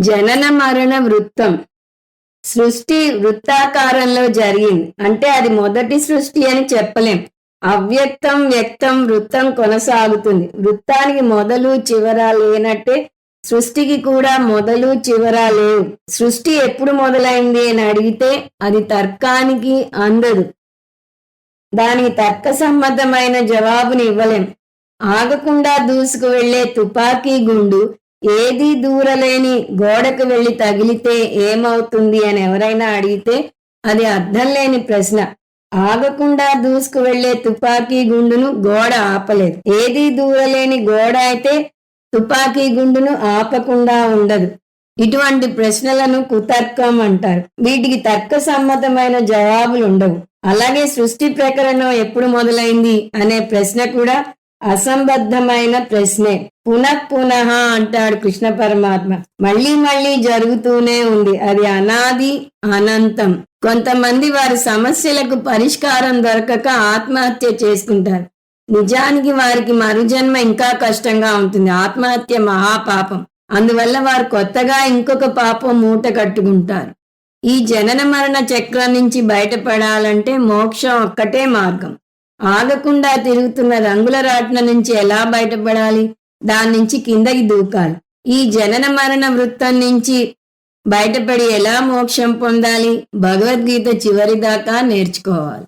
జనన మరణ వృత్తం. సృష్టి వృత్తాకారంలో జరిగింది. అంటే అది మొదటి సృష్టి అని చెప్పలేం. అవ్యక్తం వ్యక్తం వృత్తం కొనసాగుతుంది. వృత్తానికి మొదలు చివర లేనట్టే సృష్టికి కూడా మొదలు చివర లేవు. సృష్టి ఎప్పుడు మొదలైంది అని అడిగితే అది తర్కానికి అందదు. దానికి తర్క సంబంధమైన జవాబుని ఇవ్వలేం. ఆగకుండా దూసుకు వెళ్ళే తుపాకీ గుండు ఏది దూరలేని గోడకు వెళ్ళి తగిలితే ఏమవుతుంది అని ఎవరైనా అడిగితే అది అర్థం లేని ప్రశ్న. ఆగకుండా దూసుకు వెళ్ళే తుపాకీ గుండును గోడ ఆపలేదు. ఏది దూరలేని గోడ అయితే తుపాకీ గుండును ఆపకుండా ఉండదు. ఇటువంటి ప్రశ్నలను కుతర్కం అంటారు. వీటికి తర్క సమ్మతమైన జవాబులు ఉండవు అలాగే సృష్టి ప్రకరణం ఎప్పుడు మొదలైంది అనే ప్రశ్న కూడా అసంబద్ధమైన ప్రశ్నే. పునః పునః అంటాడు కృష్ణ పరమాత్మ. మళ్ళీ మళ్ళీ జరుగుతూనే ఉంది. అది అనాది అనంతం. కొంతమంది వారి సమస్యలకు పరిష్కారం దొరకక ఆత్మహత్య చేసుకుంటారు నిజానికి వారికి మరుజన్మ ఇంకా కష్టంగా ఉంటుంది. ఆత్మహత్య మహాపాపం. అందువల్ల వారు కొత్తగా ఇంకొక పాపం మూట కట్టుకుంటారు. ఈ జనన మరణ చక్రం నుంచి బయటపడాలంటే మోక్షం ఒక్కటే మార్గం. ఆగకుండా తిరుగుతున్న రంగుల రాట్న నుంచి ఎలా బయటపడాలి? దాని నుంచి కిందకి దూకాలి. ఈ జనన మరణ వృత్తం నుంచి బయటపడి ఎలా మోక్షం పొందాలి? భగవద్గీత చివరి దాకా నేర్చుకోవాలి.